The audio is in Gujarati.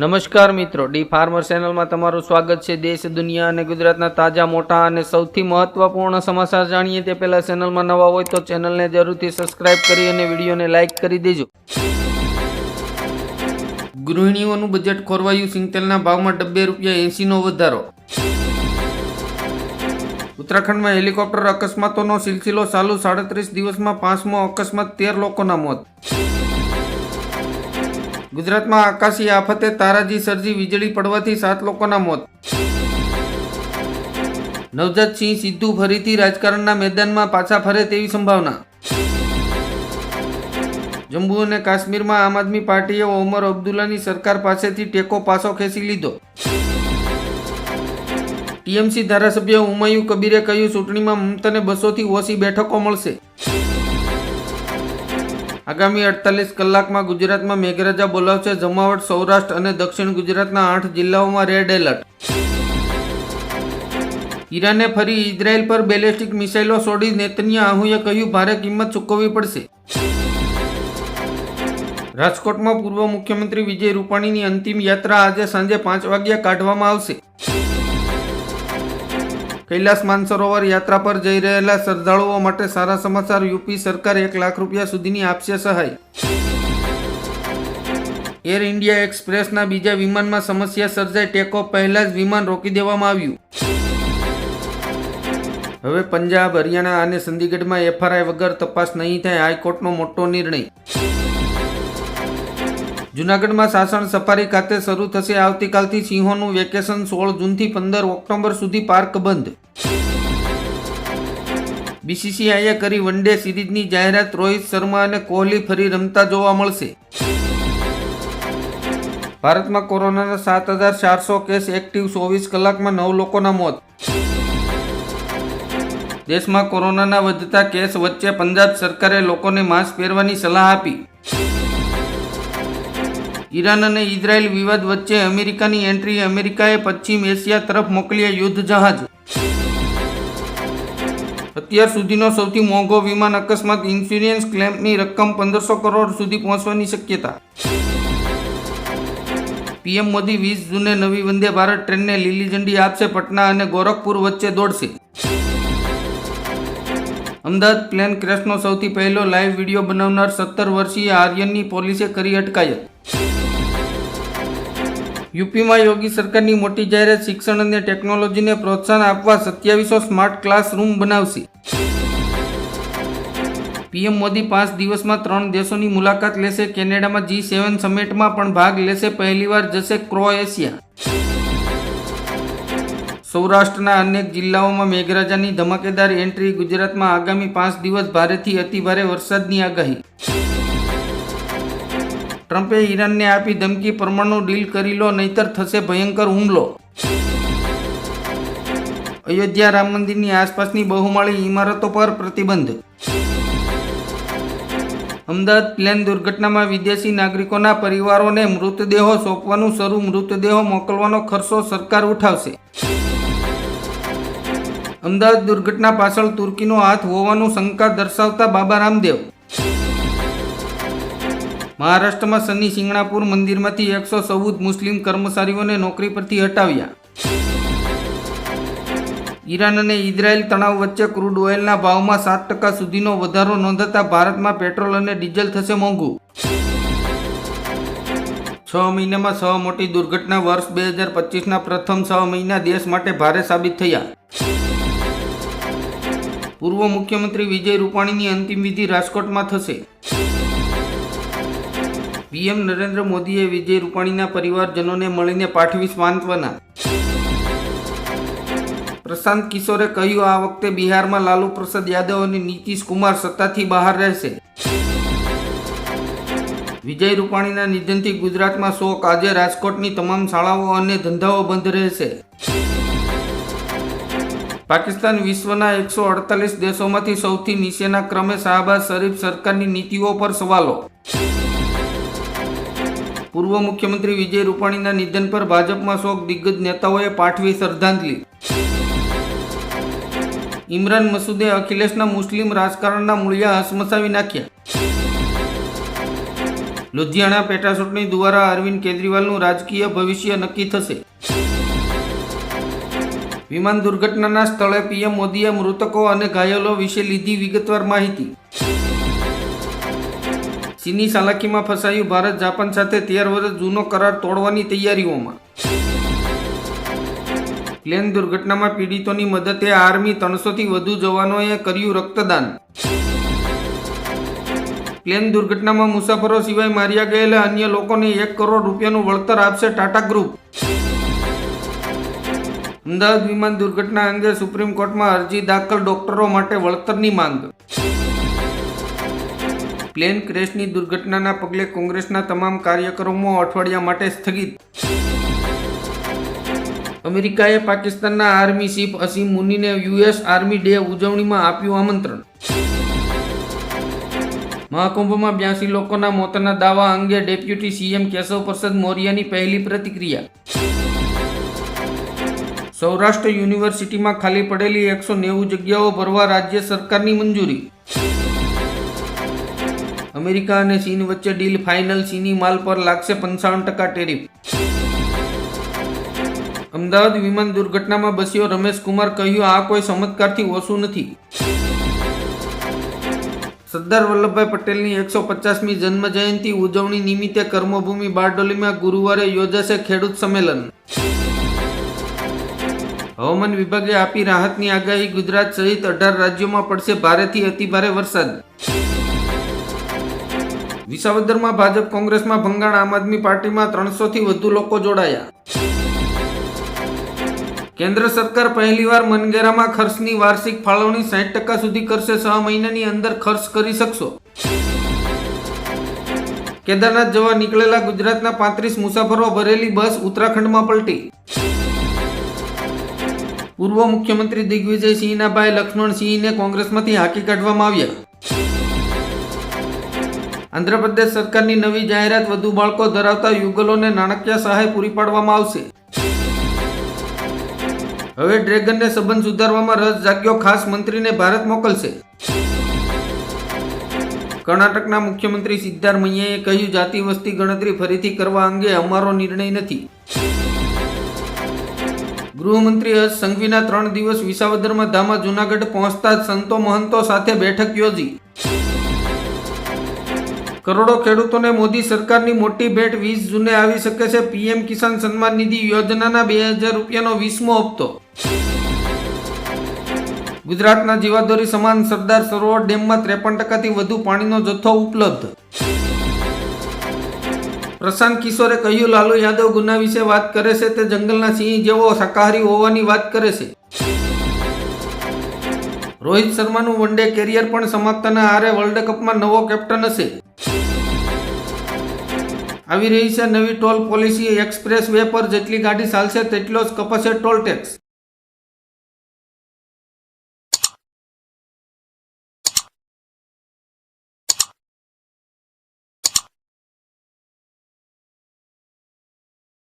નમસ્કાર મિત્રો, ડી ફાર્મર ચેનલમાં તમારું સ્વાગત છે. દેશ, દુનિયા અને ગુજરાતના તાજા, મોટા અને સૌથી મહત્વપૂર્ણ સમાચાર જાણીએ તે પહેલા ચેનલમાં નવા હોય તો ચેનલને જરૂરથી સબસ્ક્રાઇબ કરી અને વિડીયોને લાઇક કરી દેજો. ગૃહિણીઓનું બજેટ ખોરવાયું, સિંગતેલના ભાવમાં ડબ્બે રૂપિયા એંસીનો વધારો. ઉત્તરાખંડમાં હેલિકોપ્ટર અકસ્માતોનો સિલસિલો ચાલુ, સાડત્રીસ દિવસમાં પાંચમો અકસ્માત, તેર લોકોના મોત. ગુજરાતમાં આકાશી આફતે તારાજી સર્જી વીજળી પડવાથી સાત લોકોના મોત. નવજાતસિંહ સિદ્ધુ ફરીથી રાજકારણના મેદાનમાં પાછા ફરે તેવી સંભાવના. જમ્મુ અને કાશ્મીરમાં આમ આદમી પાર્ટીએ ઓમર અબ્દુલ્લાની સરકાર પાસેથી ટેકો પાછો ખેંચી લીધો. ટીએમસી ધારાસભ્ય હુમાયુ કબીરે કહ્યું, ચૂંટણીમાં મમતાને બસોથી ઓછી બેઠકો મળશે. આગામી અડતાલીસ કલાકમાં ગુજરાતમાં મેઘરાજા બોલાવશે જમાવટ સૌરાષ્ટ્ર અને દક્ષિણ ગુજરાતના આઠ જિલ્લાઓમાં રેડ એલર્ટ. ઈરાને ફરી ઇઝરાયલ પર બેલેસ્ટિક મિસાઇલો છોડી નેતન્યાહુએ કહ્યું, ભારે કિંમત ચૂકવવી પડશે. રાજકોટમાં પૂર્વ મુખ્યમંત્રી વિજય રૂપાણીની અંતિમ યાત્રા આજે સાંજે પાંચ વાગ્યા કાઢવામાં આવશે. કૈલાસ માનસરોવર યાત્રા પર જઈ રહેલા શ્રદ્ધાળુઓ માટે સારા સમાચાર, યુપી સરકાર એક લાખ રૂપિયા સુધીની આપશે સહાય. એર ઇન્ડિયા એક્સપ્રેસના બીજા વિમાનમાં સમસ્યા સર્જાઈ ટેકઓફ પહેલા જ વિમાન રોકી દેવામાં આવ્યું. હવે પંજાબ, હરિયાણા અને ચંદીગઢમાં એફઆરઆઈ વગર તપાસ નહીં થાય, હાઈકોર્ટનો મોટો નિર્ણય. જૂનાગઢમાં સાસણ સફારી ખાતે શરૂ થશે આવતીકાલથી સિંહોનું વેકેશન સોળ જૂનથી પંદર ઓક્ટોબર સુધી પાર્ક બંધ. બીસીસીઆઈએ કરી વન ડે સિરીઝની જાહેરાત, રોહિત શર્મા અને કોહલી ફરી રમતા જોવા મળશે. ભારતમાં કોરોનાના સાત હજાર ચારસો કેસ એક્ટિવ, ચોવીસ કલાકમાં નવ લોકોના મોત. દેશમાં કોરોનાના વધતા કેસ વચ્ચે પંજાબ સરકારે લોકોને માસ્ક પહેરવાની સલાહ આપી. ઈરાન અને ઇઝરાયલ વિવાદ વચ્ચે અમેરિકાની એન્ટ્રી અમેરિકાએ પશ્ચિમ એશિયા તરફ મોકલ્યા યુદ્ધ જહાજ. અત્યાર સુધીનો સૌથી મોંઘો વિમાન અકસ્માત ઇન્સ્યોરન્સ ક્લેમની રકમ પંદરસો કરોડ સુધી પહોંચવાની શક્યતા. પીએમ મોદી વીસ જૂને નવી વંદે ભારત ટ્રેનને લીલી ઝંડી આપશે પટના અને ગોરખપુર વચ્ચે દોડશે. અમદાવાદ પ્લેન ક્રેશનો સૌથી પહેલો લાઈવ વીડિયો બનાવનાર સત્તર વર્ષીય આર્યનની પોલીસે કરી અટકાયત. યુપીમાં યોગી સરકારની મોટી જાહેરાત શિક્ષણ અને ટેકનોલોજીને પ્રોત્સાહન આપવા સત્યાવીસો સ્માર્ટ ક્લાસરૂમ બનાવશે. પીએમ મોદી પાંચ દિવસમાં ત્રણ દેશોની મુલાકાત લેશે. કેનેડામાં જી સેવન સમિટમાં પણ ભાગ લેશે. પહેલીવાર જશે ક્રોએશિયા. સૌરાષ્ટ્રના અનેક જિલ્લાઓમાં મેઘરાજાની ધમાકેદાર એન્ટ્રી ગુજરાતમાં આગામી પાંચ દિવસ ભારેથી અતિભારે વરસાદની આગાહી. ટ્રમ્પે ઈરાનને આપી ધમકી પરમાણુ ડીલ કરી લો, નહીતર થશે ભયંકર હુમલો. અયોધ્યા રામ મંદિરની આસપાસની બહુમાળી ઇમારતો પર પ્રતિબંધ. અમદાવાદ પ્લેન દુર્ઘટનામાં વિદેશી નાગરિકોના પરિવારોને મૃતદેહો સોંપવાનું શરૂ, મૃતદેહો મોકલવાનો ખર્ચો સરકાર ઉઠાવશે. અમદાવાદ દુર્ઘટના પાછળ તુર્કીનો હાથ હોવાનું શંકા દર્શાવતા બાબા રામદેવ. મહારાષ્ટ્રમાં શનિ સિંગણાપુર મંદિરમાંથી એકસો ચૌદ મુસ્લિમ કર્મચારીઓને નોકરી પરથી હટાવ્યા. ઈરાન અને ઇઝરાયલ તણાવ વચ્ચે ક્રૂડ ઓઇલના ભાવમાં સાત ટકા સુધીનો વધારો નોંધાતા ભારતમાં પેટ્રોલ અને ડીઝલ થશે મોંઘું. છ મહિનામાં છ મોટી દુર્ઘટના વર્ષ બે હજાર પચીસના પ્રથમ છ મહિના દેશ માટે ભારે સાબિત થયા. પૂર્વ મુખ્યમંત્રી વિજય રૂપાણીની અંતિમ વિધિ રાજકોટમાં થશે. પીએમ નરેન્દ્ર મોદીએ વિજય રૂપાણીના પરિવારજનોને મળીને પાઠવી સાંત્વના પ્રશાંત કિશોરે કહ્યું, આ વખતે બિહારમાં લાલુ પ્રસાદ યાદવ અને નીતિશ કુમાર સત્તાથી બહાર રહેશે. વિજય રૂપાણીના નિધનથી ગુજરાતમાં શોક. આજે રાજકોટની તમામ શાળાઓ અને ધંધાઓ બંધ રહેશે. પાકિસ્તાન વિશ્વના એકસો અડતાલીસ દેશોમાંથી સૌથી નીચેના ક્રમે શાહબાઝ શરીફ સરકારની નીતિઓ પર સવાલો. પૂર્વ મુખ્યમંત્રી વિજય રૂપાણીના નિધન પર ભાજપમાં શોક દિગ્ગજ નેતાઓએ પાઠવી શ્રદ્ધાંજલિ. ઇમરાન મસૂદે અખિલેશના મુસ્લિમ રાજકારણના મૂળિયા હસમસાવી નાખ્યા. લુધિયાણા પેટાચૂંટણી દ્વારા અરવિંદ કેજરીવાલનું રાજકીય ભવિષ્ય નક્કી થશે. વિમાન દુર્ઘટનાના સ્થળે પીએમ મોદીએ મૃતકો અને ઘાયલો વિશે લીધી વિગતવાર માહિતી. ચીની ચાલાકીમાં ફસાયું ભારત જાપાન સાથે તેર વર્ષ જૂનો કરાર તોડવાની તૈયારીઓમાં. પ્લેન દુર્ઘટનામાં પીડિતોની મદદે આર્મી ત્રણસોથી વધુ જવાનોએ કર્યું રક્તદાન. પ્લેન દુર્ઘટનામાં મુસાફરો સિવાય માર્યા ગયેલા અન્ય લોકોને એક કરોડ રૂપિયાનું વળતર આપશે ટાટા ગ્રુપ. અમદાવાદ વિમાન દુર્ઘટના અંગે સુપ્રીમ કોર્ટમાં અરજી દાખલ ડોક્ટરો માટે વળતરની માંગ. પ્લેન ક્રેશની દુર્ઘટનાના પગલે કોંગ્રેસના તમામ કાર્યક્રમો અઠવાડિયા માટે સ્થગિત. અમેરિકાએ પાકિસ્તાનના આર્મી ચીફ અસીમ મુનીને યુએસ આર્મી ડે ઉજવણીમાં આપ્યું આમંત્રણ. મહાકુંભમાં બ્યાસી લોકોના મોતના દાવા અંગે ડેપ્યુટી સીએમ કેશવ પ્રસાદ મૌર્યની પહેલી પ્રતિક્રિયા. સૌરાષ્ટ્ર યુનિવર્સિટીમાં ખાલી પડેલી એકસો નેવું જગ્યાઓ ભરવા રાજ્ય સરકારની મંજૂરી. અમેરિકા અને ચીન વચ્ચે ડીલ ફાઇનલ ચીની માલ પર લાગશે પંચાવન ટકા ટેરિફ. અમદાવાદ વિમાન દુર્ઘટનામાં બસ્યો રમેશ કુમાર કહ્યું, આ કોઈ ચમત્કારથી ઓછું નથી. સરદાર વલ્લભભાઈ પટેલની એકસો પચાસમી જન્મ જયંતિ ઉજવણી નિમિત્તે કર્મભૂમિ બારડોલીમાં ગુરુવારે યોજાશે ખેડૂત સંમેલન. હવામાન વિભાગે આપી રાહતની આગાહી. ગુજરાત સહિત અઢાર રાજ્યોમાં પડશે ભારેથી અતિભારે વરસાદ. વિસાવદરમાં ભાજપ કોંગ્રેસમાં ભંગાણ, આમ આદમી પાર્ટીમાં ત્રણસોથી વધુ લોકો જોડાયા. કેન્દ્ર સરકાર પહેલીવાર મનગેરામાં ખર્ચની વાર્ષિક ફાળવણી સાઠ ટકા સુધી કરશે, છ મહિનાની અંદર ખર્ચ કરી શકશો. કેદારનાથ જવા નીકળેલા ગુજરાતના પાંત્રીસ મુસાફરો ભરેલી બસ ઉત્તરાખંડમાં પલટી. પૂર્વ મુખ્યમંત્રી દિગ્વિજયસિંહના ભાઈ લક્ષ્મણસિંહને કોંગ્રેસમાંથી હાંકી કાઢવામાં આવ્યા. આંધ્રપ્રદેશ સરકારની નવી જાહેરાત વધુ બાળકો ધરાવતા યુગલોને નાણાકીય સહાય પૂરી પાડવામાં આવશે. હવે ડ્રેગનને સંબંધ સુધારવામાં રસ જાગ્યો ખાસ મંત્રીને ભારત મોકલશે. કર્ણાટકના મુખ્યમંત્રી સિદ્ધારમૈયાએ કહ્યું, જાતિ વસ્તી ગણતરી ફરીથી કરવા અંગે અમારો નિર્ણય નથી. ગૃહમંત્રી હર્ષ સંઘવીના ત્રણ દિવસ વિસાવદરમાં ધામા જૂનાગઢ પહોંચતા જ સંતો મહંતો સાથે બેઠક યોજી. કરોડો ખેડૂતોને મોદી સરકારની મોટી ભેટ વીસ જૂને આવી શકે છે. પીએમ કિસાન સન્માન નિધિ યોજનાના બે હજાર રૂપિયાનો વીસમો હપ્તો. ગુજરાતના જીવાદોરી સમાન સરદાર સરોવર ડેમમાં ત્રેપન ટકાથી વધુ પાણીનો જથ્થો ઉપલબ્ધ. પ્રશાંત કિશોરે કહ્યું, લાલુ યાદવ ગુના વિશે વાત કરે છે. તે જંગલના સિંહ જેવો શાકાહારી હોવાની વાત કરે છે. રોહિત શર્માનું વન ડે કેરિયર પણ સમાપ્તના આરે વર્લ્ડ કપમાં નવો કેપ્ટન હશે. આવી રહી છે નવી ટોલ પોલિસી, એક્સપ્રેસ વે પર જેટલી ગાડી ચાલશે તેટલો જ કપાશે ટોલ ટેક્સ.